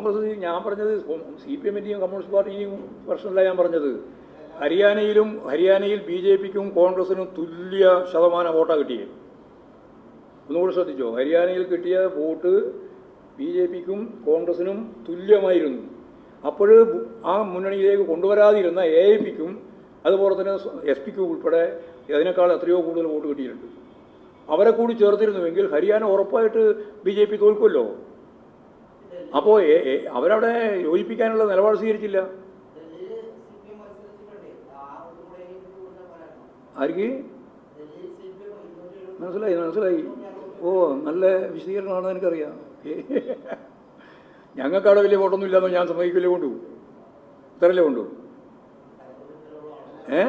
കോൺഗ്രസ് ഞാൻ പറഞ്ഞത് C P എമ്മിന്റെയും communist പാർട്ടിയും പ്രശ്നമല്ല ഞാൻ പറഞ്ഞത്. ഹരിയാനയിലും ഹരിയാനയിൽ ബി ജെ പിക്കും കോൺഗ്രസിനും തുല്യ ശതമാനം വോട്ടാണ് കിട്ടിയത് ഒന്നുകൂടി ശ്രദ്ധിച്ചോ. ഹരിയാനയിൽ കിട്ടിയ വോട്ട് ബി ജെ പിക്കും കോൺഗ്രസിനും തുല്യമായിരുന്നു. അപ്പോൾ ആ മുന്നണിയിലേക്ക് കൊണ്ടുവരാതിരുന്ന എ ഐ പിക്കും അതുപോലെ തന്നെ എസ് പിക്കും ഉൾപ്പെടെ അതിനേക്കാൾ എത്രയോ കൂടുതൽ വോട്ട് കിട്ടിയിട്ടുണ്ട്. അവരെ കൂടി ചേർത്തിരുന്നുവെങ്കിൽ ഹരിയാന ഉറപ്പായിട്ട് ബി ജെ പി തോൽക്കുമല്ലോ. അപ്പോൾ അവരവിടെ യോജിപ്പിക്കാനുള്ള നിലപാട് സ്വീകരിച്ചില്ല. ആർക്ക്? മനസ്സിലായി മനസ്സിലായി. ഓ നല്ല വിശദീകരണമാണ് എനിക്കറിയാം. ഞങ്ങൾക്ക് അവിടെ വലിയ വോട്ടൊന്നും ഇല്ലാന്ന് ഞാൻ സമ്മതിക്കില്ല കൊണ്ടു ഇത്രല്ലേ കൊണ്ടു ഏ?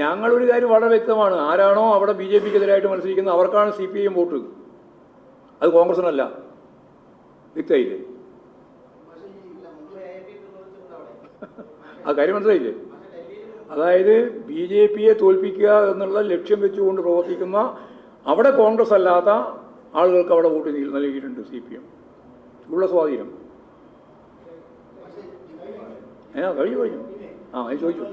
ഞങ്ങളൊരു കാര്യം വളരെ വ്യക്തമാണ്. ആരാണോ അവിടെ ബി ജെ പിക്കെതിരായിട്ട് മത്സരിക്കുന്നത് അവർക്കാണ് സി പി ഐ വോട്ട്. അത് കോൺഗ്രസിനല്ല വ്യക്തമായില്ലേ ആ കാര്യം മനസ്സിലായില്ലേ? അതായത് ബി ജെ പിയെ തോൽപ്പിക്കുക എന്നുള്ള ലക്ഷ്യം വെച്ചുകൊണ്ട് പ്രവർത്തിക്കുന്ന അവിടെ കോൺഗ്രസ് അല്ലാത്ത ആളുകൾക്ക് അവിടെ വോട്ട് നൽകിയിട്ടുണ്ട് സി പി എം. ഉള്ള സ്വാധീനം. ഏ കഴിഞ്ഞു കഴിഞ്ഞു. ആ ചോദിച്ചു.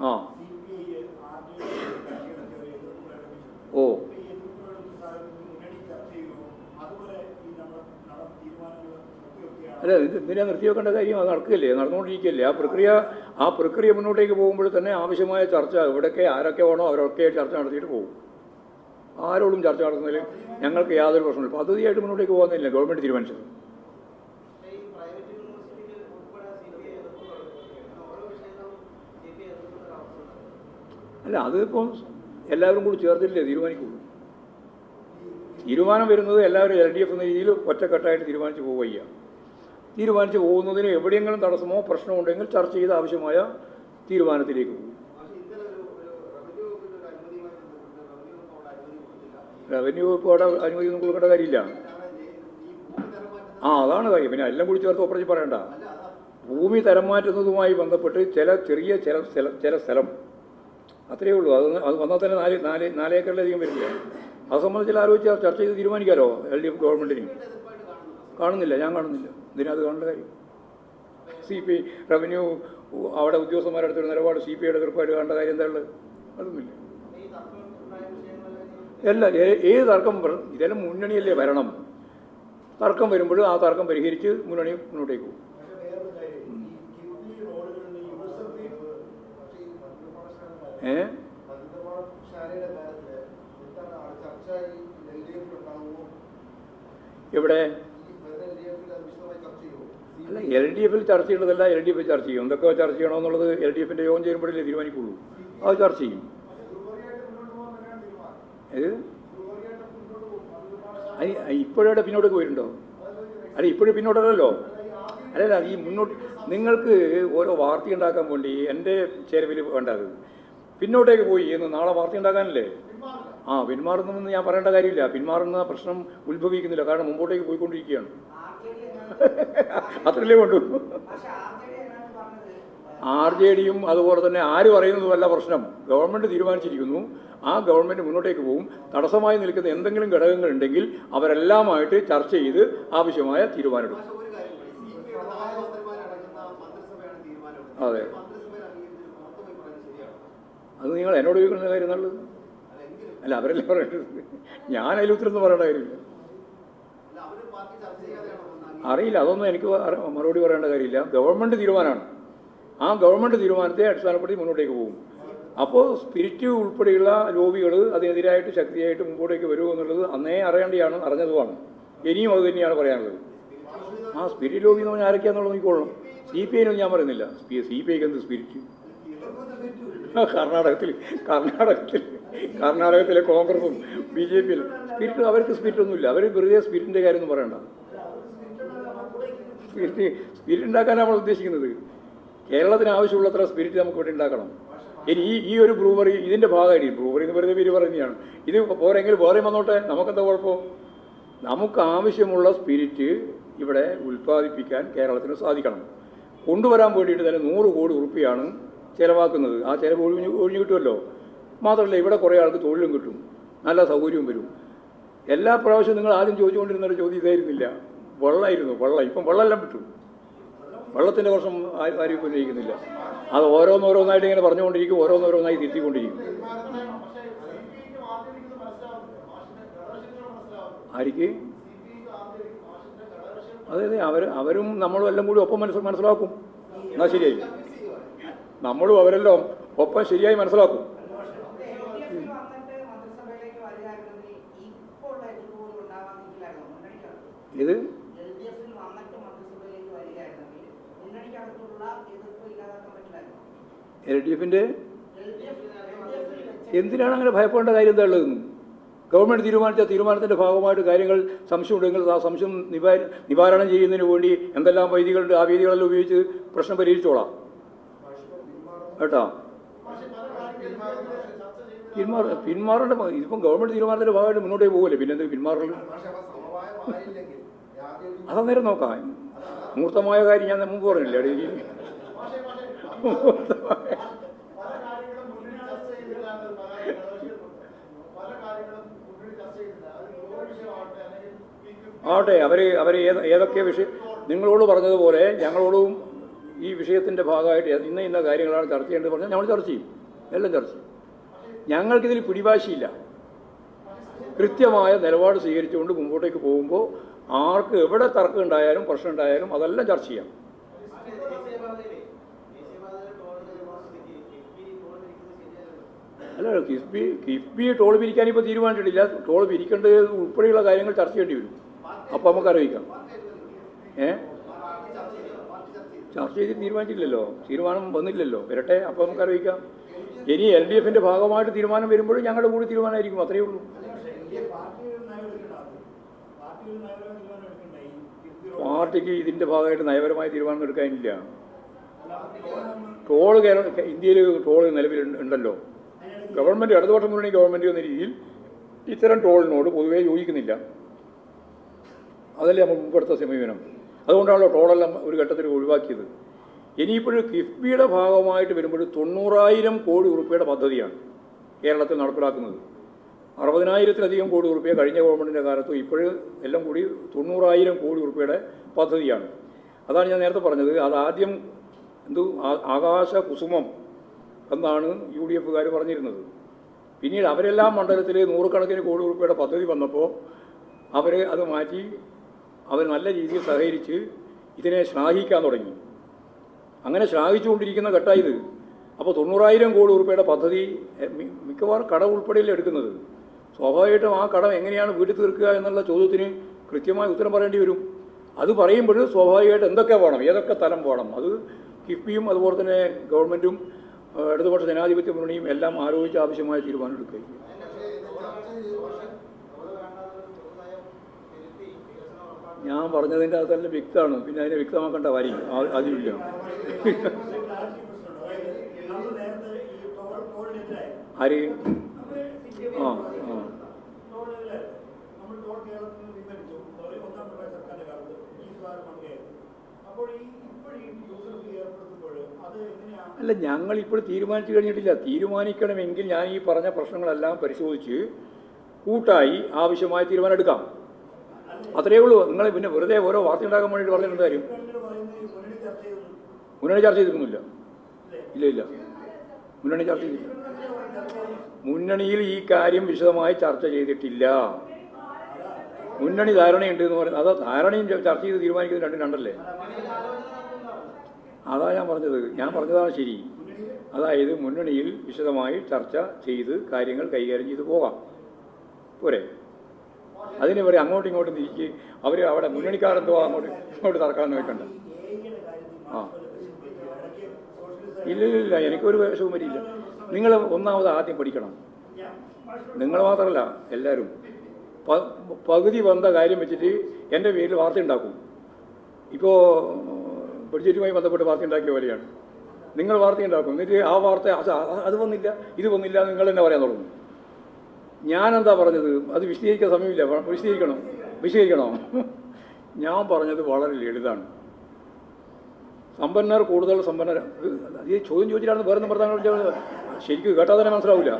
ആ C P I R D I കക്ഷികളൊക്കെ ഒരു എതിർപ്പ് പ്രകടിപ്പിച്ചു ഓ ഈ എതിർപ്പുകളുടെ സാഹചര്യത്തിൽ മുന്നണി ചർച്ച ചെയ്യുകയോ അതുവരെ ഈ നമ്മൾ നട തീരുമാനങ്ങൾ നിർത്തിവെക്കുകയാണ് അല്ല ഇത് എന്തിനാ നിർത്തിവെക്കേണ്ട കാര്യം? അത് നടക്കില്ലേ നടന്നുകൊണ്ടിരിക്കുകയല്ലേ. ആ പ്രക്രിയ ആ പ്രക്രിയ മുന്നോട്ടേക്ക് പോകുമ്പോൾ തന്നെ ആവശ്യമായ ചർച്ച ഇവിടെയൊക്കെ ആരൊക്കെ വേണോ അവരൊക്കെ ചർച്ച നടത്തിയിട്ട് പോകും. ആരോടും ചർച്ച നടത്തുന്നതിൽ ഞങ്ങൾക്ക് യാതൊരു പ്രശ്നമില്ല പദ്ധതിയായിട്ട് മുന്നോട്ടേക്ക് പോകുന്നില്ല ഗവൺമെന്റ് തീരുമാനിച്ചത്. അല്ല അതിപ്പം എല്ലാവരും കൂടി ചേർത്തില്ലേ തീരുമാനിക്കുള്ളൂ. തീരുമാനം വരുന്നത് എല്ലാവരും എൽ ഡി എഫ് എന്ന രീതിയിൽ ഒറ്റക്കെട്ടായിട്ട് തീരുമാനിച്ചു പോവുക തീരുമാനിച്ച് പോകുന്നതിന് എവിടെയെങ്കിലും തടസ്സമോ പ്രശ്നമോ ഉണ്ടെങ്കിൽ ചർച്ച ചെയ്ത് ആവശ്യമായ തീരുമാനത്തിലേക്ക് പോകും. റവന്യൂ വകുപ്പിന്റെ ഒരു അനുമതിയുമായി ബന്ധപ്പെട്ട് റവന്യൂ വകുപ്പ് അവിടെ അനുമതി ഒന്നും കൊടുക്കേണ്ട കാര്യമില്ല. ആ അതാണ് കാര്യം. പിന്നെ എല്ലാം കൂടി ചേർത്ത് ഒപ്പറച്ച് പറയണ്ട. ഭൂമി തരം മാറ്റുന്നതുമായി ബന്ധപ്പെട്ട് ചില ചെറിയ ചില ചില സ്ഥലം. അത്രയേ ഉള്ളൂ. അത് അത് വന്നാൽ തന്നെ നാല് നാല് നാലേക്കറിലധികം വരില്ല. അത് സംബന്ധിച്ച് ആലോചിച്ച് ചർച്ച ചെയ്ത് തീരുമാനിക്കാമല്ലോ എൽ ഡി എഫ് ഗവൺമെന്റിന് കാണുന്നില്ല. ഞാൻ കാണുന്നില്ല. ഇതിനകത്ത് കാണേണ്ട സി പി റവന്യൂ അവിടെ ഉദ്യോഗസ്ഥന്മാരുടെ അടുത്തൊരു നിലപാട് സി പി ഐയുടെ തീർപ്പായിട്ട് കാണേണ്ട കാര്യം എന്താ ഉള്ളത്? അതൊന്നുമില്ല. അല്ല ഏ- ഏത് തർക്കം ഇതെല്ലാം മുന്നണിയല്ലേ വരണം തർക്കം വരുമ്പോൾ ആ തർക്കം പരിഹരിച്ച് മുന്നണി മുന്നോട്ടേക്ക് പോകും. പക്ഷേ വേറൊരു അല്ല എൽ ഡി എഫിൽ ചർച്ച ചെയ്യേണ്ടതല്ല എൽ ഡി എഫ് ചർച്ച ചെയ്യും. എന്തൊക്കെ ചർച്ച ചെയ്യണമെന്നുള്ളത് എൽ ഡി എഫിന്റെ യോഗം ചേരുമ്പോഴല്ലേ തീരുമാനിക്കുള്ളൂ. അത് ചർച്ച ചെയ്യും. ഏത്? ഇപ്പോഴവിടെ പിന്നോട്ടേക്ക് പോയിട്ടുണ്ടോ? അല്ല ഇപ്പോഴും പിന്നോട്ടല്ലോ അല്ലല്ല ഈ മുന്നോട്ട് നിങ്ങൾക്ക് ഓരോ വാർത്ത ഉണ്ടാക്കാൻ വേണ്ടി എന്റെ ചേരുവിൽ വേണ്ടത് പിന്നോട്ടേക്ക് പോയി എന്ന് നാളെ വാർത്ത ഉണ്ടാക്കാനല്ലേ? ആ പിന്മാറുന്നതെന്ന് ഞാൻ പറയേണ്ട കാര്യമില്ല. പിന്മാറുന്ന പ്രശ്നം ഉത്ഭവിക്കുന്നില്ല. കാരണം മുമ്പോട്ടേക്ക് പോയിക്കൊണ്ടിരിക്കുകയാണ്. അത്രയല്ലേ കൊണ്ടു ആർ ജെ ഡിയും അതുപോലെ തന്നെ ആര് പറയുന്നതുമല്ല പ്രശ്നം. ഗവൺമെന്റ് തീരുമാനിച്ചിരിക്കുന്നു. ആ ഗവൺമെന്റ് മുന്നോട്ടേക്ക് പോകും. തടസ്സമായി നിൽക്കുന്ന എന്തെങ്കിലും ഘടകങ്ങൾ ഉണ്ടെങ്കിൽ അവരെല്ലാമായിട്ട് ചർച്ച ചെയ്ത് ആവശ്യമായ തീരുമാനമെടുക്കും. അതെ. പറയുന്നത് അത് നിങ്ങൾ എന്നോട് ചോദിക്കുന്ന കാര്യം നല്ലത്. അല്ല അവരല്ലേ പറയേണ്ടത്? ഞാൻ അതിൽ ഉത്തരന്ന് പറയേണ്ട കാര്യമില്ല. അറിയില്ല. അതൊന്നും എനിക്ക് മറുപടി പറയേണ്ട കാര്യമില്ല. ഗവൺമെന്റ് തീരുമാനമാണ്. ആ ഗവൺമെന്റ് തീരുമാനത്തെ അടിസ്ഥാനപ്പെടുത്തി മുന്നോട്ടേക്ക് പോകും. അപ്പോൾ സ്പിരിറ്റ് ഉൾപ്പെടെയുള്ള ലോബികൾ അതിനെതിരായിട്ട് ശക്തിയായിട്ട് മുമ്പോട്ടേക്ക് വരുമോ എന്നുള്ളത് അന്നേ അറിയേണ്ടിയാണ് അറിഞ്ഞതുമാണ്. ഇനിയും അത് തന്നെയാണ് പറയാനുള്ളത്. ആ സ്പിരിറ്റ് ലോബി എന്ന് പറഞ്ഞാൽ ആരൊക്കെയാണെന്നുള്ളത് നോക്കിക്കോളും സി പി ഐനൊന്നും ഞാൻ പറയുന്നില്ല. സി പി ഐക്ക് എന്ത് സ്പിരിറ്റ്? കർണാടകത്തിൽ കർണാടകത്തിൽ കർണാടകത്തിലെ കോൺഗ്രസും ബി ജെ പിയിലും. സ്പിരിറ്റ് അവർക്ക് സ്പിരിറ്റ് ഒന്നുമില്ല. അവർ വെറുതെ സ്പിരിറ്റിന്റെ കാര്യമൊന്നും പറയണ്ട. സ്പിരിറ്റ് സ്പിരിറ്റ് ഉണ്ടാക്കാനാണ് നമ്മൾ ഉദ്ദേശിക്കുന്നത്. കേരളത്തിന് ആവശ്യമുള്ളത്ര സ്പിരിറ്റ് നമുക്ക് ഇവിടെ ഉണ്ടാക്കണം. ഇനി ഈ ഈ ഒരു ബ്രൂവറി ഇതിന്റെ ഭാഗമായിട്ട് ബ്രൂവറി എന്ന് പറയുന്ന പേര് പറയുന്നതാണ്. ഇത് പോരെങ്കിൽ വേറെ വന്നോട്ടെ? നമുക്കെന്താ കുഴപ്പം? നമുക്ക് ആവശ്യമുള്ള സ്പിരിറ്റ് ഇവിടെ ഉൽപ്പാദിപ്പിക്കാൻ കേരളത്തിന് സാധിക്കണം. കൊണ്ടുവരാൻ വേണ്ടിയിട്ട് തന്നെ നൂറ് കോടി ഉറുപ്പിയാണ് ചിലവാക്കുന്നത്. ആ ചിലവ് ഒഴിഞ്ഞു ഒഴിഞ്ഞു കിട്ടുമല്ലോ? മാത്രമല്ല ഇവിടെ കുറേ ആൾക്ക് തൊഴിലും കിട്ടും. നല്ല സൗകര്യവും വരും. എല്ലാ പ്രാവശ്യവും നിങ്ങൾ ആദ്യം ചോദിച്ചുകൊണ്ടിരുന്ന ഒരു ചോദ്യം ഇതായിരുന്നില്ല. വെള്ളമായിരുന്നു വെള്ളം. ഇപ്പം വെള്ളമെല്ലാം വിട്ടു. വെള്ളത്തിന്റെ പ്രശ്നം ആരും ഉന്നയിക്കുന്നില്ല. അത് ഓരോന്നോരോന്നായിട്ട് ഇങ്ങനെ പറഞ്ഞുകൊണ്ടിരിക്കും ഓരോന്നോരോന്നായി തിരുത്തിക്കൊണ്ടിരിക്കും. ആർക്ക് അതെ അതെ അവർ അവരും നമ്മളും എല്ലാം കൂടി ഒപ്പം മനസ്സിൽ മനസ്സിലാക്കും. എന്നാൽ ശരിയായി? നമ്മളും അവരെല്ലാം ഒപ്പം ശരിയായി മനസ്സിലാക്കും. എൽഡിഎഫിൽ എൽ ഡി എഫിന്റെ എന്തിനാണ് അങ്ങനെ ഭയപ്പെടേണ്ട കാര്യം എന്താ ഉള്ളത്? ഗവൺമെന്റ് തീരുമാനിച്ച തീരുമാനത്തിന്റെ ഭാഗമായിട്ട് കാര്യങ്ങൾ സംശയമുണ്ടെങ്കിൽ ആ സംശയം നിവാ നിവാരണം ചെയ്യുന്നതിന് വേണ്ടി എന്തെല്ലാം വൈദികളുണ്ട് ആ വേദികളെല്ലാം ഉപയോഗിച്ച് പ്രശ്നം പരിഹരിച്ചോളാം. കേട്ടോ? പിന്മാറ പിന്മാറേണ്ട ഇതിപ്പം ഗവൺമെന്റ് തീരുമാനത്തിന്റെ ഭാഗമായിട്ട് മുന്നോട്ടേ പോകില്ലേ പിന്നെ എന്ത് അതന്നേരം നോക്കാം. മൂർത്തമായ കാര്യം ഞാൻ മുമ്പ് പറഞ്ഞില്ലേ? ആവട്ടെ അവർ അവർ ഏത് ഏതൊക്കെ വിഷയം നിങ്ങളോട് പറഞ്ഞതുപോലെ ഞങ്ങളോടും ഈ വിഷയത്തിന്റെ ഭാഗമായിട്ട് ഇന്ന ഇന്ന കാര്യങ്ങളാണ് ചർച്ച ചെയ്യേണ്ടത് പറഞ്ഞാൽ ഞങ്ങൾ ചർച്ച ചെയ്യും. എല്ലാം ചർച്ച ചെയ്യും. ഞങ്ങൾക്കിതിൽ പിടിവാശിയില്ല. കൃത്യമായ നിലപാട് സ്വീകരിച്ചുകൊണ്ട് മുമ്പോട്ടേക്ക് പോകുമ്പോൾ ആർക്ക് എവിടെ തർക്കം ഉണ്ടായാലും പ്രശ്നം ഉണ്ടായാലും അതെല്ലാം ചർച്ച ചെയ്യാം. അല്ല കിഫ്ബി കിഫ്ബി ടോൾ പിരിക്കാൻ ഇപ്പോൾ തീരുമാനിച്ചിട്ടില്ല. ടോൾ പിരിക്കേണ്ടത് ഉൾപ്പെടെയുള്ള കാര്യങ്ങൾ ചർച്ച ചെയ്യേണ്ടി വരും. അപ്പോൾ നമുക്ക് അറിയിക്കാം. ഏ? ചർച്ച ചെയ്ത് തീരുമാനിച്ചില്ലല്ലോ തീരുമാനം വന്നില്ലല്ലോ. വരട്ടെ അപ്പോൾ നമുക്ക് അറിയിക്കാം. ഇനി എൽ ഡി എഫിന്റെ ഭാഗമായിട്ട് തീരുമാനം വരുമ്പോഴും ഞങ്ങളുടെ കൂടി തീരുമാനമായിരിക്കും അത്രയേ ഉള്ളൂ. പാർട്ടിക്ക് ഇതിന്റെ ഭാഗമായിട്ട് നയപരമായ തീരുമാനം എടുക്കാനില്ല ടോൾ കേരള ഇന്ത്യയിൽ ടോൾ നിലവിൽ ഉണ്ടല്ലോ. ഗവൺമെന്റ് ഇടതുപക്ഷ മുന്നണി ഗവൺമെന്റ് എന്ന രീതിയിൽ ഇത്തരം ടോളിനോട് പൊതുവേ യോജിക്കുന്നില്ല. അതല്ലേ നമ്മൾ മുമ്പെടുത്ത സമീപനം. അതുകൊണ്ടാണല്ലോ ടോളെല്ലാം ഒരു ഘട്ടത്തിൽ ഒഴിവാക്കിയത്. ഇനിയിപ്പോഴും കിഫ്ബിയുടെ ഭാഗമായിട്ട് വരുമ്പോൾ തൊണ്ണൂറായിരം കോടി ഉറുപ്പിയുടെ പദ്ധതിയാണ് കേരളത്തിൽ നടപ്പിലാക്കുന്നത്. അറുപതിനായിരത്തിലധികം കോടി ഉറുപ്പിക കഴിഞ്ഞ ഗവൺമെന്റിന്റെ കാലത്തും ഇപ്പോഴും എല്ലാം കൂടി തൊണ്ണൂറായിരം കോടി ഉറുപ്പിയുടെ പദ്ധതിയാണ്. അതാണ് ഞാൻ നേരത്തെ പറഞ്ഞത്. അത് ആദ്യം എന്തു ആകാശ കുസുമം എന്നാണ് യു ഡി എഫുകാർ പറഞ്ഞിരുന്നത്. പിന്നീട് അവരെല്ലാം മണ്ഡലത്തിൽ നൂറുകണക്കിന് കോടി രൂപയുടെ പദ്ധതി വന്നപ്പോൾ അവർ അത് മാറ്റി അവർ നല്ല രീതിയിൽ സഹകരിച്ച് ഇതിനെ ശ്ലാഘിക്കാൻ തുടങ്ങി. അങ്ങനെ ശ്ലാഘിച്ചുകൊണ്ടിരിക്കുന്ന ഘട്ടമായത് അപ്പോൾ തൊണ്ണൂറായിരം കോടി രൂപയുടെ പദ്ധതി മിക്കവാറും കടം ഉൾപ്പെടെയല്ലേ എടുക്കുന്നത്. സ്വാഭാവികമായിട്ടും ആ കടം എങ്ങനെയാണ് വീട്ടിൽ തീർക്കുക എന്നുള്ള ചോദ്യത്തിന് കൃത്യമായ ഉത്തരം പറയേണ്ടി വരും. അത് പറയുമ്പോൾ സ്വാഭാവികമായിട്ട് എന്തൊക്കെ വേണം ഏതൊക്കെ തലം വേണം. അത് കിഫ്ബിയും അതുപോലെ തന്നെ ഗവൺമെന്റും ഇടതുപക്ഷ ജനാധിപത്യ മുന്നണിയും എല്ലാം ആലോചിച്ച് ആവശ്യമായ തീരുമാനം എടുക്കുക ഞാൻ പറഞ്ഞതിന്റെ അകത്തെല്ലാം വ്യക്തമാണ്. പിന്നെ അതിനെ വ്യക്തമാക്കേണ്ട വരി അതില്ല ആര്? പ്രശ്നമുണ്ട് അതായത് നമ്മൾ നേരത്തെ ഈ ടോൾ ടോളിനെതിരായി ആര് നമ്മൾ ആ ആ ടോളിനെതിരായി നമ്മൾ ടോൾ കേരളത്തിൽ നിന്ന് പിൻവലിച്ചു ഒരു ഒന്നാം പിണറായി സർക്കാരിന്റെ കാലത്ത് ഈ സുധാകരൻ മന്ത്രിയായിരുന്നു അപ്പോൾ ഈ ഇപ്പോഴും ഈ യൂസർ ഫീ ഏർപ്പെടുത്തുമ്പോൾ അത് എങ്ങനെയാണ് അല്ല ഞങ്ങൾ ഇപ്പോൾ തീരുമാനിച്ചു കഴിഞ്ഞിട്ടില്ല. തീരുമാനിക്കണമെങ്കിൽ ഞാൻ ഈ പറഞ്ഞ പ്രശ്നങ്ങളെല്ലാം പരിശോധിച്ച് കൂട്ടായി ആവശ്യമായ തീരുമാനം എടുക്കാം അത്രയേ ഉള്ളൂ. നിങ്ങൾ പിന്നെ വെറുതെ ഓരോ വാർത്ത ഉണ്ടാക്കാൻ വേണ്ടിയിട്ട് പറഞ്ഞിട്ട് കാര്യം. മുന്നണി ചർച്ച ചെയ്തിരുന്നില്ല ഇല്ല ഇല്ല. മുന്നണി ചർച്ച ചെയ്തില്ല മുന്നണിയിൽ ഈ കാര്യം വിശദമായി ചർച്ച ചെയ്തിട്ടില്ല. മുന്നണി ധാരണയുണ്ട് എന്ന് പറയുന്നത്. അത് ധാരണയും ചർച്ച ചെയ്ത് തീരുമാനിക്കുന്നത് രണ്ടും രണ്ടല്ലേ? അതാ ഞാൻ പറഞ്ഞത്. ഞാൻ പറഞ്ഞതാണ് ശരി. അതായത് മുന്നണിയിൽ വിശദമായി ചർച്ച ചെയ്ത് കാര്യങ്ങൾ കൈകാര്യം ചെയ്ത് പോകാം. പോരെ? അതിന് പറയും അങ്ങോട്ടും ഇങ്ങോട്ടും തിരിച്ച് അവർ അവിടെ മുന്നണിക്കാരെന്തോ അങ്ങോട്ട് ഇങ്ങോട്ട് തറക്കാൻ നോക്കണ്ട ആ. ഇല്ല ഇല്ല എനിക്കൊരു വേഷവും വരില്ല. നിങ്ങൾ ഒന്നാമത് ആദ്യം പഠിക്കണം. നിങ്ങൾ മാത്രമല്ല എല്ലാവരും. പകുതി വന്ന കാര്യം വെച്ചിട്ട് എന്റെ പേരിൽ വാർത്ത ഉണ്ടാക്കും. ഇപ്പോൾ ബഡ്ജറ്റുമായി ബന്ധപ്പെട്ട് വാർത്ത ഉണ്ടാക്കിയ പോലെയാണ്. നിങ്ങൾ വാർത്ത ഉണ്ടാക്കും എന്നിട്ട് ആ വാർത്ത അത് വന്നില്ല ഇത് വന്നില്ല നിങ്ങൾ തന്നെ പറയാൻ തുടങ്ങും. ഞാനെന്താ പറഞ്ഞത്? അത് വിശദീകരിക്കാൻ സമയമില്ല. വിശദീകരിക്കണോ? വിശദീകരിക്കണം? ഞാൻ പറഞ്ഞത് വളരെ ലളിതാണ് സമ്പന്നർ കൂടുതൽ സമ്പന്നർ ഈ ചോദ്യം ചോദിച്ചിട്ടാണ് വേറെ പറഞ്ഞത് ശരിക്കും കേട്ടാൽ തന്നെ മനസ്സിലാവില്ല.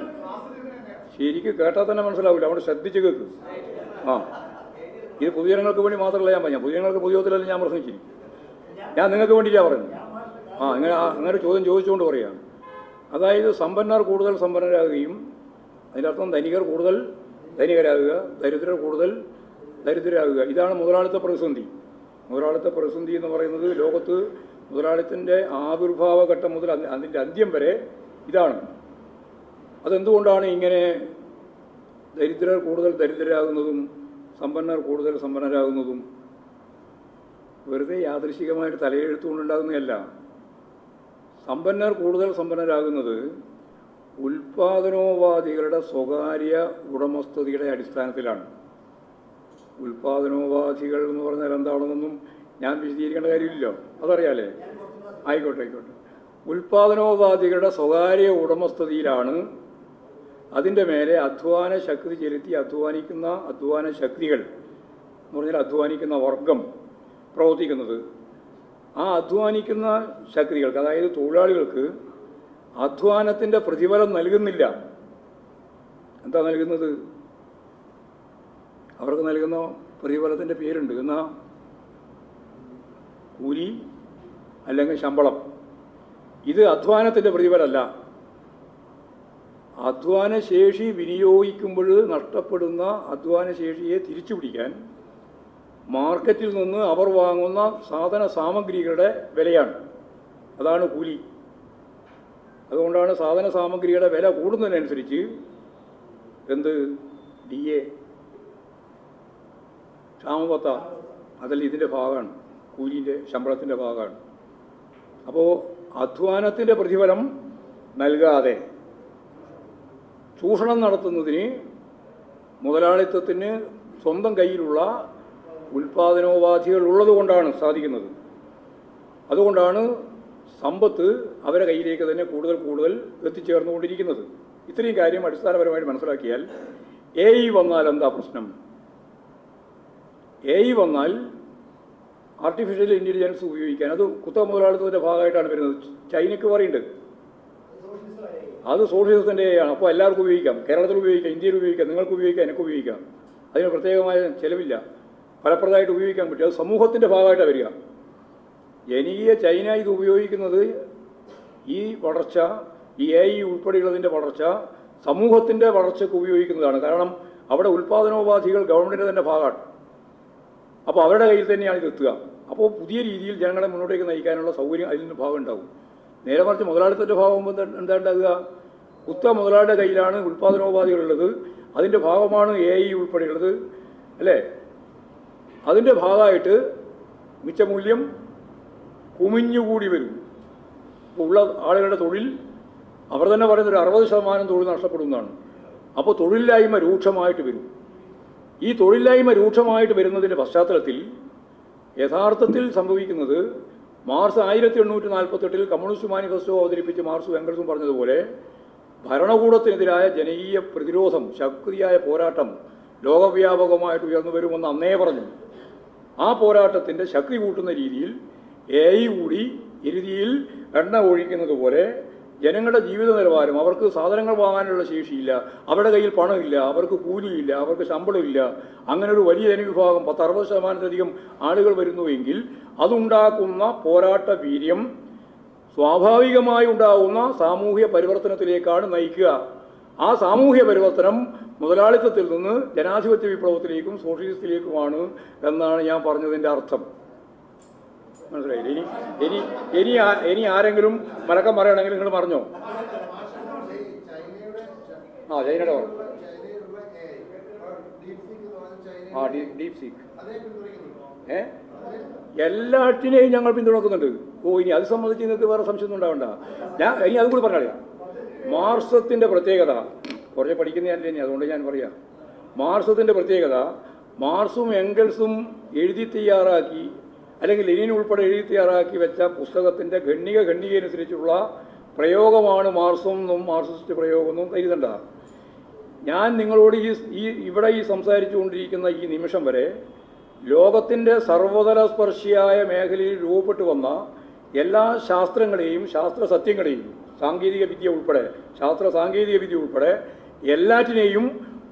ശരിക്കും കേട്ടാൽ തന്നെ മനസ്സിലാവില്ല. അവിടെ ശ്രദ്ധിച്ച് കേൾക്കും ആ. ഇത് പൊതുജനങ്ങൾക്ക് വേണ്ടി മാത്രമല്ല ഞാൻ പറഞ്ഞത്. പൊതുജനങ്ങൾക്ക് പൊതുയോഗത്തിലല്ല ഞാൻ പ്രസംഗിച്ചിരിക്കും ഞാൻ നിങ്ങൾക്ക് വേണ്ടിയിട്ടാണ് പറയുന്നത്. ആ അങ്ങനെ അങ്ങനെ ചോദ്യം ചോദിച്ചുകൊണ്ട് പറയുകയാണ്. അതായത് സമ്പന്നർ കൂടുതൽ സമ്പന്നരാകുകയും അതിനർത്ഥം ധനികർ കൂടുതൽ ധനികരാകുക ദരിദ്രർ കൂടുതൽ ദരിദ്രരാകുക. ഇതാണ് മുതലാളിത്ത പ്രതിസന്ധി. മുതലാളിത്ത പ്രതിസന്ധി എന്ന് പറയുന്നത് ലോകത്ത് മുതലാളിത്തിന്റെ ആവിർഭാവ ഘട്ടം മുതൽ അതിന്റെ അന്ത്യം വരെ ഇതാണ്. അതെന്തുകൊണ്ടാണ് ഇങ്ങനെ ദരിദ്രർ കൂടുതൽ ദരിദ്രരാകുന്നതും സമ്പന്നർ കൂടുതൽ സമ്പന്നരാകുന്നതും വെറുതെ യാദൃശികമായിട്ട് തലയെഴുത്തുകൊണ്ടുണ്ടാകുന്നതല്ല. സമ്പന്നർ കൂടുതൽ സമ്പന്നരാകുന്നത് ഉൽപാദനോപാധികളുടെ സ്വകാര്യ ഉടമസ്ഥതയുടെ അടിസ്ഥാനത്തിലാണ്. ഉൽപാദനോപാധികൾ എന്ന് പറഞ്ഞാൽ എന്താണെന്നൊന്നും ഞാൻ വിശദീകരിക്കേണ്ട കാര്യമില്ലല്ലോ. അതറിയാലേ? ആയിക്കോട്ടെ ആയിക്കോട്ടെ. ഉൽപാദനോപാധികളുടെ സ്വകാര്യ ഉടമസ്ഥതയിലാണ് അതിന്റെ മേലെ അധ്വാന ശക്തി ചെലുത്തി അധ്വാനിക്കുന്ന അധ്വാന ശക്തികൾ എന്ന് പറഞ്ഞാൽ അധ്വാനിക്കുന്ന വർഗം പ്രവർത്തിക്കുന്നത്. ആ അധ്വാനിക്കുന്ന ശക്തികൾക്ക് അതായത് തൊഴിലാളികൾക്ക് അധ്വാനത്തിന്റെ പ്രതിഫലം നൽകുന്നില്ല. എന്താ നൽകുന്നത്? അവർക്ക് നൽകുന്ന പ്രതിഫലത്തിന്റെ പേരുണ്ട്. എന്നാ? കൂലി അല്ലെങ്കിൽ ശമ്പളം. ഇത് അധ്വാനത്തിന്റെ പ്രതിഫലമല്ല. അധ്വാനശേഷി വിനിയോഗിക്കുമ്പോൾ നഷ്ടപ്പെടുന്ന അധ്വാനശേഷിയെ തിരിച്ചു പിടിക്കാൻ മാർക്കറ്റിൽ നിന്ന് അവർ വാങ്ങുന്ന സാധന സാമഗ്രികളുടെ വിലയാണ്. അതാണ് കൂലി. അതുകൊണ്ടാണ് സാധന സാമഗ്രികളുടെ വില കൂടുന്നതിനനുസരിച്ച് എന്ത്? ഡി എ ക്ഷാമപത്ത അതല്ല ഇതിന്റെ ഭാഗമാണ് കൂലിന്റെ ശമ്പളത്തിന്റെ ഭാഗമാണ്. അപ്പോൾ അധ്വാനത്തിന്റെ പ്രതിഫലം നൽകാതെ ചൂഷണം നടത്തുന്നതിന് മുതലാളിത്തത്തിന് സ്വന്തം കയ്യിലുള്ള ഉൽപാദനോപാധികൾ ഉള്ളതുകൊണ്ടാണ് സാധിക്കുന്നത്. അതുകൊണ്ടാണ് സമ്പത്ത് അവരെ കയ്യിലേക്ക് തന്നെ കൂടുതൽ കൂടുതൽ എത്തിച്ചേർന്നുകൊണ്ടിരിക്കുന്നത്. ഇത്രയും കാര്യം അടിസ്ഥാനപരമായിട്ട് മനസ്സിലാക്കിയാൽ എ ഇ വന്നാൽ എന്താ പ്രശ്നം? എ ഇ വന്നാൽ ആർട്ടിഫിഷ്യൽ ഇന്റലിജൻസ് ഉപയോഗിക്കാൻ. അത് കുത്ത മുതലാളിത്തത്തിന്റെ ഭാഗമായിട്ടാണ് വരുന്നത്. ചൈനയ്ക്ക് പറയുന്നുണ്ട്. അത് സോഷ്യലിസത്തിന്റെ ആണ്. അപ്പോൾ എല്ലാവർക്കും ഉപയോഗിക്കാം. കേരളത്തിൽ ഉപയോഗിക്കാം ഇന്ത്യയിൽ ഉപയോഗിക്കാം നിങ്ങൾക്ക് ഉപയോഗിക്കാം എനിക്ക് ഉപയോഗിക്കാം. അതിന് പ്രത്യേകമായ ചിലവില്ല. ഫലപ്രദമായിട്ട് ഉപയോഗിക്കാൻ പറ്റും. അത് സമൂഹത്തിന്റെ ഭാഗമായിട്ടാണ് വരിക. ജനകീയ ചൈന ഇത് ഉപയോഗിക്കുന്നത് ഈ വളർച്ച ഈ എ ഐ ഉൾപ്പെടെയുള്ളതിന്റെ വളർച്ച സമൂഹത്തിന്റെ വളർച്ചയ്ക്ക് ഉപയോഗിക്കുന്നതാണ്. കാരണം അവിടെ ഉൽപ്പാദനോപാധികൾ ഗവൺമെന്റിന്റെ തന്നെ ഭാഗമാണ്. അപ്പോൾ അവരുടെ കയ്യിൽ തന്നെയാണ് ഇത് എത്തുക. അപ്പോൾ പുതിയ രീതിയിൽ ജനങ്ങളെ മുന്നോട്ടേക്ക് നയിക്കാനുള്ള സൗകര്യം അതിൽ നിന്ന് ഭാഗം ഉണ്ടാവും നേരെ മറിച്ച് മുതലാളിത്തത്തിന്റെ ഭാഗമാകുമ്പോൾ എന്താ ഉണ്ടാകുക? കുത്ത മുതലാളിയുടെ കയ്യിലാണ് ഉൽപ്പാദനോപാധികളുള്ളത് അതിന്റെ ഭാഗമാണ് എ ഐ ഉൾപ്പെടെയുള്ളത്. അല്ലേ? അതിന്റെ ഭാഗമായിട്ട് മിച്ചമൂല്യം കുമിഞ്ഞുകൂടി വരും. ഉള്ള ആളുകളുടെ തൊഴിൽ അവർ തന്നെ പറയുന്ന ഒരു അറുപത് ശതമാനം തൊഴിൽ നഷ്ടപ്പെടുന്നതാണ്. അപ്പോൾ തൊഴിലില്ലായ്മ രൂക്ഷമായിട്ട് വരും. ഈ തൊഴിലില്ലായ്മ രൂക്ഷമായിട്ട് വരുന്നതിന്റെ പശ്ചാത്തലത്തിൽ യഥാർത്ഥത്തിൽ സംഭവിക്കുന്നത് മാർച്ച് ആയിരത്തി എണ്ണൂറ്റി നാൽപ്പത്തെട്ടിൽ കമ്മ്യൂണിസ്റ്റ് മാനിഫെസ്റ്റോ അവതരിപ്പിച്ച് മാർച്ച് വെങ്കടസും പറഞ്ഞതുപോലെ ഭരണകൂടത്തിനെതിരായ ജനകീയ പ്രതിരോധം ശക്തിയായ പോരാട്ടം ലോകവ്യാപകമായിട്ട് ഉയർന്നു വരുമെന്ന് അന്നേ പറഞ്ഞു. ആ പോരാട്ടത്തിന്റെ ശക്തി കൂട്ടുന്ന രീതിയിൽ എ ഐ കൂടി ഇരുതിയിൽ എണ്ണ ഒഴിക്കുന്നത് പോലെ ജനങ്ങളുടെ ജീവിത നിലവാരം അവർക്ക് സാധനങ്ങൾ വാങ്ങാനുള്ള ശേഷിയില്ല അവരുടെ കയ്യിൽ പണമില്ല അവർക്ക് കൂലിയില്ല അവർക്ക് ശമ്പളമില്ല അങ്ങനെ ഒരു വലിയ ജനവിഭാഗം പത്ത് അറുപത് ശതമാനത്തിലധികം ആളുകൾ വരുന്നുവെങ്കിൽ അതുണ്ടാക്കുന്ന പോരാട്ട വീര്യം സ്വാഭാവികമായി ഉണ്ടാകുന്ന സാമൂഹ്യ പരിവർത്തനത്തിലേക്കാണ് നയിക്കുക. ആ സാമൂഹ്യ പരിവർത്തനം മുതലാളിത്തത്തിൽ നിന്ന് ജനാധിപത്യ വിപ്ലവത്തിലേക്കും സോഷ്യലിസത്തിലേക്കുമാണ് എന്നാണ് ഞാൻ പറഞ്ഞതിന്റെ അർത്ഥം. മനസ്സിലായില്ലേ ഇനി ഇനി ഇനി ഇനി ആരെങ്കിലും മലക്കം പറയണമെങ്കിൽ നിങ്ങൾ പറഞ്ഞോ? ആ ചൈനയുടെ ആ ഡീപ് സീക്ക്. ഏ? എല്ലാറ്റിനെയും ഞങ്ങൾ പിന്തുണക്കുന്നുണ്ട്. ഓ ഇനി അത് സംബന്ധിച്ച് നിങ്ങൾക്ക് വേറെ സംശയമൊന്നും ഉണ്ടാവണ്ട. ഞാൻ ഇനി അതും കൂടി പറഞ്ഞാളിയാ മാർസത്തിന്റെ പ്രത്യേകത. കുറേ പഠിക്കുന്ന ഞാൻ ഇനി അതുകൊണ്ട് ഞാൻ പറയാം. മാർസത്തിന്റെ പ്രത്യേകത മാർസും എംഗൽസും എഴുതി തയ്യാറാക്കി അല്ലെങ്കിൽ ലെനിൻ ഉൾപ്പെടെ എഴുതി തയ്യാറാക്കി വെച്ച പുസ്തകത്തിന്റെ ഖണ്ഡിക ഖണ്ഡികയനുസരിച്ചുള്ള പ്രയോഗമാണ് മാർസും എന്നും മാർസിസ്റ്റ് പ്രയോഗം എന്നും കരുതണ്ട ഞാൻ നിങ്ങളോട് ഈ ഈ ഇവിടെ ഈ സംസാരിച്ചുകൊണ്ടിരിക്കുന്ന ഈ നിമിഷം വരെ ലോകത്തിന്റെ സർവതല സ്പർശിയായ മേഖലയിൽ രൂപപ്പെട്ടു വന്ന എല്ലാ ശാസ്ത്രങ്ങളെയും ശാസ്ത്ര സത്യങ്ങളെയും സാങ്കേതിക വിദ്യ ഉൾപ്പെടെ ശാസ്ത്ര സാങ്കേതിക വിദ്യ ഉൾപ്പെടെ എല്ലാറ്റിനെയും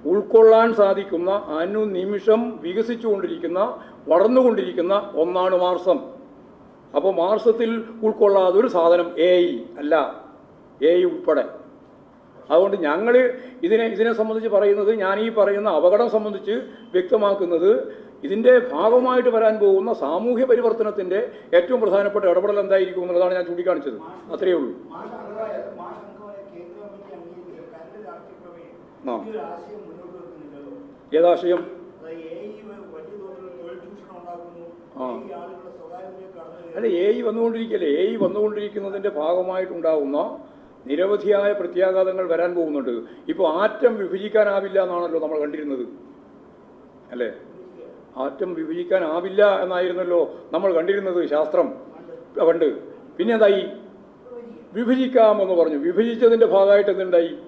ഉൾക്കൊള്ളാൻ സാധിക്കുന്ന അനുനിമിഷം വികസിച്ചുകൊണ്ടിരിക്കുന്ന വളർന്നുകൊണ്ടിരിക്കുന്ന ഒന്നാണ് മാർസം. അപ്പോൾ മാർസത്തിൽ ഉൾക്കൊള്ളാതെ ഒരു സാധനം എ അല്ല എ ഉൾപ്പെടെ. അതുകൊണ്ട് ഞങ്ങൾ ഇതിനെ ഇതിനെ സംബന്ധിച്ച് പറയുന്നത് ഞാൻ ഈ പറയുന്ന അപകടം സംബന്ധിച്ച് വ്യക്തമാക്കുന്നത് ഇതിന്റെ ഭാഗമായിട്ട് വരാൻ പോകുന്ന സാമൂഹ്യ പരിവർത്തനത്തിന്റെ ഏറ്റവും പ്രധാനപ്പെട്ട ഇടപെടൽ എന്തായിരിക്കും എന്നുള്ളതാണ് ഞാൻ ചൂണ്ടിക്കാണിച്ചത്. അത്രയേ ഉള്ളൂ. ആ. കടന്നു അല്ല എ ഇ വന്നുകൊണ്ടിരിക്കല്ലേ? എ ഇ വന്നുകൊണ്ടിരിക്കുന്നതിന്റെ ഭാഗമായിട്ടുണ്ടാവുന്ന നിരവധിയായ പ്രത്യാഘാതങ്ങൾ വരാൻ പോകുന്നുണ്ട്. ഇപ്പോൾ ആറ്റം വിഭജിക്കാനാവില്ല എന്നാണല്ലോ നമ്മൾ കണ്ടിരുന്നത്. അല്ലേ? ആറ്റം വിഭജിക്കാനാവില്ല എന്നായിരുന്നല്ലോ നമ്മൾ കണ്ടിരുന്നത് ശാസ്ത്രം. പണ്ട്. പിന്നെ എന്തായി വിഭജിക്കാമെന്ന് പറഞ്ഞു. വിഭജിച്ചതിന്റെ ഭാഗമായിട്ട് എന്തുണ്ടായി?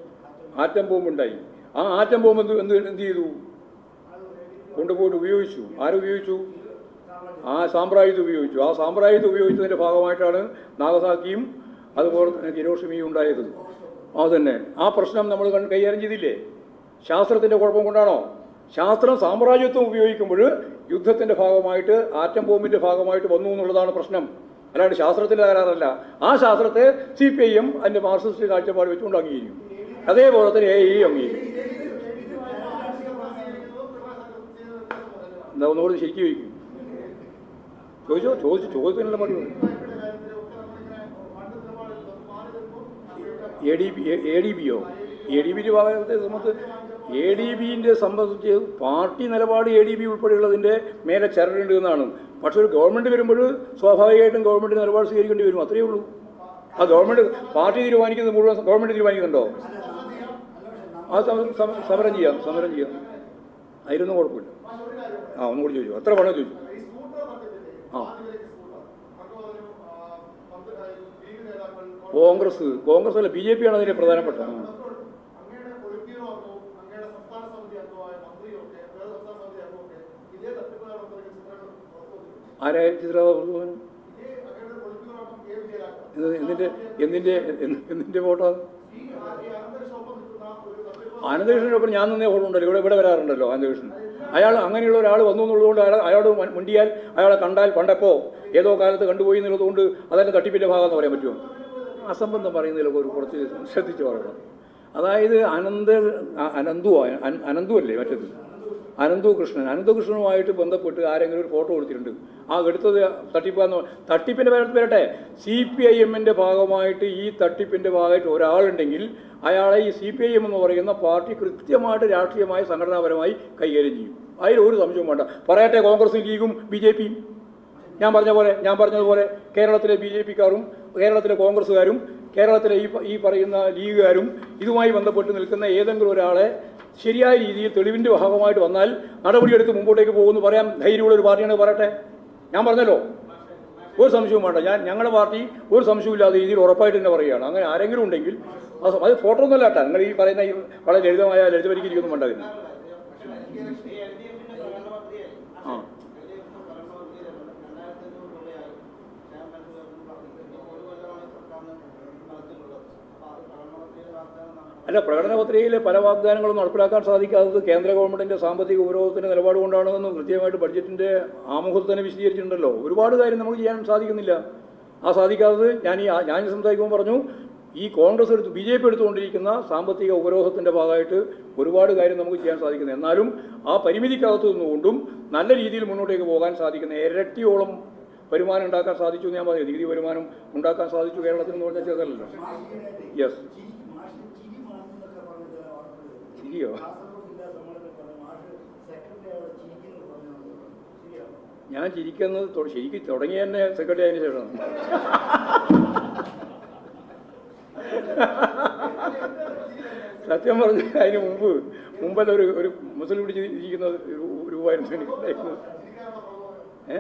ആറ്റം ബോംബുണ്ടായി. ആ ആറ്റം ബോംബ് എന്ത് എന്ത് എന്ത് ചെയ്തു? കൊണ്ടുപോയിട്ട് ഉപയോഗിച്ചു. ആരുപയോഗിച്ചു ആ സാമ്പ്രായത്തെ ഉപയോഗിച്ചു. ആ സാമ്പ്രായത്തെ ഉപയോഗിച്ചതിന്റെ ഭാഗമായിട്ടാണ് നാഗസാക്കിയും അതുപോലെ തന്നെ ഹിരോഷിമയും ഉണ്ടായത്. തന്നെ. ആ പ്രശ്നം നമ്മൾ കൈകാര്യം ചെയ്തില്ലേ? ശാസ്ത്രത്തിന്റെ കുഴപ്പം കൊണ്ടാണോ? ശാസ്ത്രം സാമ്രാജ്യത്വം ഉപയോഗിക്കുമ്പോൾ യുദ്ധത്തിന്റെ ഭാഗമായിട്ട് ആറ്റം ബോംബിന്റെ ഭാഗമായിട്ട് വന്നു എന്നുള്ളതാണ് പ്രശ്നം. അല്ലാണ്ട് ശാസ്ത്രത്തിന്റെ തകരാറല്ല. ആ ശാസ്ത്രത്തെ സി പി ഐ എം അതിന്റെ മാർക്സിസ്റ്റ് കാഴ്ചപ്പാട് വെച്ചുകൊണ്ട് അംഗീകരിക്കും അതേപോലെ തന്നെ എ ഇ അംഗീകരിക്കും എന്താ ഒന്നുകൂടി ശരിക്കും ചോദിക്കും? ചോദിച്ചോ? ചോദിച്ചു ചോദിക്കാനുള്ള മറുപടി A D P A D പിയോ A D A D ബിന്റെ സംബന്ധിച്ച് പാർട്ടി നിലപാട് എ ഡി ബി ഉൾപ്പെടെയുള്ളതിന്റെ മേലെ ചരടുണ്ട് എന്നാണ്. പക്ഷെ ഒരു ഗവൺമെന്റ് വരുമ്പോൾ സ്വാഭാവികമായിട്ടും ഗവൺമെന്റ് നിലപാട് സ്വീകരിക്കേണ്ടി വരും. അത്രയേ ഉള്ളൂ. ആ ഗവൺമെന്റ് പാർട്ടി തീരുമാനിക്കുന്നത് മുഴുവൻ ഗവൺമെന്റ് തീരുമാനിക്കുന്നുണ്ടോ? ആ സമരം സമ- സമരം ചെയ്യാം സമരം ചെയ്യാം. അതിലൊന്നും കുഴപ്പമില്ല. ആ ഒന്നും കൂടി ചോദിച്ചു. എത്ര പണം ചോദിച്ചു? ആ. കോൺഗ്രസ് കോൺഗ്രസ് അല്ല ബി ജെ പി ആണ് അതിന്റെ പ്രധാനപ്പെട്ട. ആരായാലും അങ്ങയുടെ പൊളിറ്റിക്കൽ അംഗവും അങ്ങയുടെ സംസ്ഥാന തട്ടിപ്പ് ഞാൻ നിന്നേ ഓർമ്മയുണ്ടല്ലോ ഇവിടെ ഇവിടെ വരാറുണ്ടല്ലോ അനന്തകൃഷ്ണൻ. അയാൾ അങ്ങനെയുള്ള ഒരാൾ വന്നു എന്നുള്ളതുകൊണ്ട് അയാൾ അയാളോട് മുണ്ടിയാൽ അയാളെ കണ്ടാൽ പണ്ടപ്പോ ഏതോ കാലത്ത് കണ്ടുപോയി എന്നുള്ളതുകൊണ്ട് അതന്നെ തട്ടിപ്പിന്റെ ഭാഗം എന്ന് പറയാൻ പറ്റുമോ? അസംബന്ധം പറയുന്നതിലൊക്കെ ഒരു കുറച്ച് ശ്രദ്ധിച്ചു പറയണം. അതായത് അനന്ത അനന്തു അന- അനന്തു അല്ലേ മറ്റത്? അനന്തു കൃഷ്ണൻ അനന്തകൃഷ്ണനുമായിട്ട് ബന്ധപ്പെട്ട് ആരെങ്കിലും ഒരു ഫോട്ടോ കൊടുത്തിട്ടുണ്ട്. ആ എടുത്തത് തട്ടിപ്പാന്ന് തട്ടിപ്പിന്റെ പേരത്ത് വരട്ടെ. സി പി ഐ എമ്മിന്റെ ഭാഗമായിട്ട് ഈ തട്ടിപ്പിന്റെ ഭാഗമായിട്ട് ഒരാളുണ്ടെങ്കിൽ അയാളെ ഈ സി പി ഐ എം എന്ന് പറയുന്ന പാർട്ടി കൃത്യമായിട്ട് രാഷ്ട്രീയമായി സംഘടനാപരമായി കൈകാര്യം ചെയ്യും. അതിൽ ഒരു സംശയവും വേണ്ട. പറയട്ടെ കോൺഗ്രസും ലീഗും ബി ജെ പിയും. ഞാൻ പറഞ്ഞ പോലെ ഞാൻ പറഞ്ഞതുപോലെ കേരളത്തിലെ ബി ജെ പിക്കാരും കേരളത്തിലെ കോൺഗ്രസ്സുകാരും കേരളത്തിലെ ഈ ഈ പറയുന്ന ലീഗുകാരും ഇതുമായി ബന്ധപ്പെട്ട് നിൽക്കുന്ന ഏതെങ്കിലും ഒരാളെ ശരിയായ രീതിയിൽ തെളിവിന്റെ ഭാഗമായിട്ട് വന്നാൽ നടപടിയെടുത്ത് മുമ്പോട്ടേക്ക് പോകുമെന്ന് പറയാൻ ധൈര്യമുള്ള ഒരു പാർട്ടിയാണ് പറയട്ടെ? ഞാൻ പറഞ്ഞല്ലോ. ഒരു സംശയവും വേണ്ട. ഞാൻ ഞങ്ങളുടെ പാർട്ടി ഒരു സംശയമില്ലാത്ത രീതിയിൽ ഉറപ്പായിട്ട് തന്നെ പറയുകയാണ്. അങ്ങനെ ആരെങ്കിലും ഉണ്ടെങ്കിൽ അത് ഫോട്ടോ ഒന്നുമല്ല കേട്ടോ. നിങ്ങൾ ഈ പറയുന്ന ഈ വളരെ ലളിതമായ ലളിതപരിക്കൊന്നും വേണ്ട അല്ല പ്രകടന പത്രികയിൽ പല വാഗ്ദാനങ്ങളും നടപ്പിലാക്കാൻ സാധിക്കാത്തത് കേന്ദ്ര ഗവൺമെന്റിന്റെ സാമ്പത്തിക ഉപരോധത്തിന്റെ നിലപാട് കൊണ്ടാണെന്ന് കൃത്യമായിട്ട് ബഡ്ജറ്റിന്റെ ആമുഖത്തിൽ തന്നെ വിശദീകരിച്ചിട്ടുണ്ടല്ലോ. ഒരുപാട് കാര്യം നമുക്ക് ചെയ്യാൻ സാധിക്കുന്നില്ല. ആ സാധിക്കാത്തത് ഞാൻ ഈ ഞാൻ സംസാരിക്കുമ്പോൾ പറഞ്ഞു ഈ കോൺഗ്രസ് എടുത്ത് ബി ജെ പി എടുത്തുകൊണ്ടിരിക്കുന്ന സാമ്പത്തിക ഉപരോധത്തിന്റെ ഭാഗമായിട്ട് ഒരുപാട് കാര്യം നമുക്ക് ചെയ്യാൻ സാധിക്കുന്നത് എന്നാലും ആ പരിമിതിക്കകത്ത് നിന്നുകൊണ്ടും നല്ല രീതിയിൽ മുന്നോട്ടേക്ക് പോകാൻ സാധിക്കുന്ന ഇരട്ടിയോളം വരുമാനം ഉണ്ടാക്കാൻ സാധിച്ചു എന്ന് ഞാൻ പറഞ്ഞു. നികുതി വരുമാനം ഉണ്ടാക്കാൻ സാധിച്ചു കേരളത്തിൽ എന്ന് പറഞ്ഞാൽ ചെറുതല്ലോ യെസ് ചിരി മാഷ് ചിരി മാറുന്നതൊക്കെ പറഞ്ഞ ചില വാർത്തകൾ ശരിയോ കാസർഗോഡ് ജില്ലാ സമ്മേളനത്തിൽ പറഞ്ഞ മാഷ് സെക്രട്ടറി അവിടെ ചിരിക്കുന്നത് പറഞ്ഞു ശരിയാണോ? ഞാൻ ചിരിക്കുന്നത് ശരിക്കും തുടങ്ങി തന്നെ സെക്രട്ടറി ആയതിനു ശേഷം. സത്യം പറഞ്ഞു അതിന് മുമ്പ് മുമ്പല്ല ഒരു ഒരു മുസ്ലിം പിടിച്ച് ഇരിക്കുന്ന രൂപമായിരുന്നു എനിക്കുണ്ടായിരുന്നത് ഏ?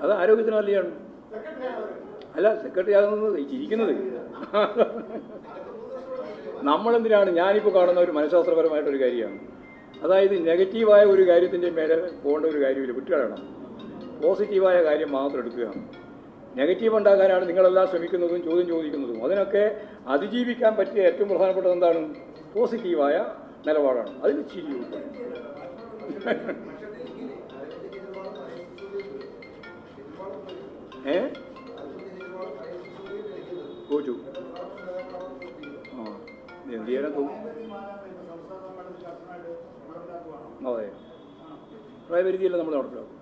അത് ആരോഗ്യത്തിന് നല്ലതാണ്. അല്ല സെക്രട്ടറി ആകുന്നത് ചിരിക്കുന്നത്. നമ്മളെന്തിനാണ്? ഞാനിപ്പോൾ കാണുന്ന ഒരു മനഃശാസ്ത്രപരമായിട്ടൊരു കാര്യമാണ്. അതായത് നെഗറ്റീവായ ഒരു കാര്യത്തിന്റെ മേലെ പോകേണ്ട ഒരു കാര്യമില്ല. വിട്ടുകളയണം പോസിറ്റീവായ കാര്യം മാത്രം എടുക്കുക നെഗറ്റീവ് ഉണ്ടാക്കാനാണ് നിങ്ങളെല്ലാം ശ്രമിക്കുന്നതും ചോദ്യം ചോദിക്കുന്നതും. അതിനൊക്കെ അതിജീവിക്കാൻ പറ്റിയ ഏറ്റവും പ്രധാനപ്പെട്ടത് എന്താണ്? പോസിറ്റീവായ നിലപാടാണ്. അതിൽ ചിരി ഏ? ആ അതെ. പ്രായപരിധിയല്ല നമ്മൾ നടപ്പിലാക്കും.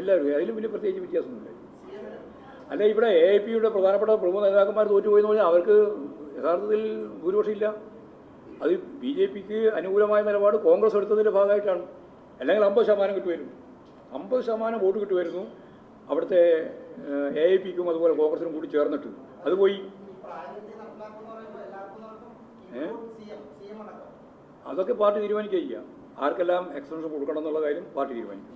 എല്ലാവരും. അതിലും വലിയ പ്രത്യേകിച്ച് വ്യത്യാസമൊന്നുമില്ല. അല്ല ഇവിടെ എ ഐ പിയുടെ പ്രധാനപ്പെട്ട പ്രമുഖ നേതാക്കന്മാർ തോറ്റുപോയെന്ന് പറഞ്ഞാൽ അവർക്ക് യഥാർത്ഥത്തിൽ ഭൂരിപക്ഷം ഇല്ല അത് ബി ജെ പിക്ക് അനുകൂലമായ നിലപാട് കോൺഗ്രസ് എടുത്തതിന്റെ ഭാഗമായിട്ടാണ്. അല്ലെങ്കിൽ അമ്പത് ശതമാനം കിട്ടുമായിരുന്നു. അമ്പത് ശതമാനം വോട്ട് കിട്ടുമായിരുന്നു അവിടുത്തെ എ ഐ പിക്കും അതുപോലെ കോൺഗ്രസിനും കൂടി ചേർന്നിട്ട്. അത് പോയി പ്രായപരിധി നടപ്പിലാക്കുമെന്ന് പറയുമ്പോൾ എല്ലാവർക്കും നടക്കും ഏ? സി എം സി എം അടക്കം അതൊക്കെ പാർട്ടി തീരുമാനിക്കുക ആർക്കെല്ലാം എക്സ്റ്റൻഷൻ കൊടുക്കണം എന്നുള്ള കാര്യം പാർട്ടി തീരുമാനിക്കും.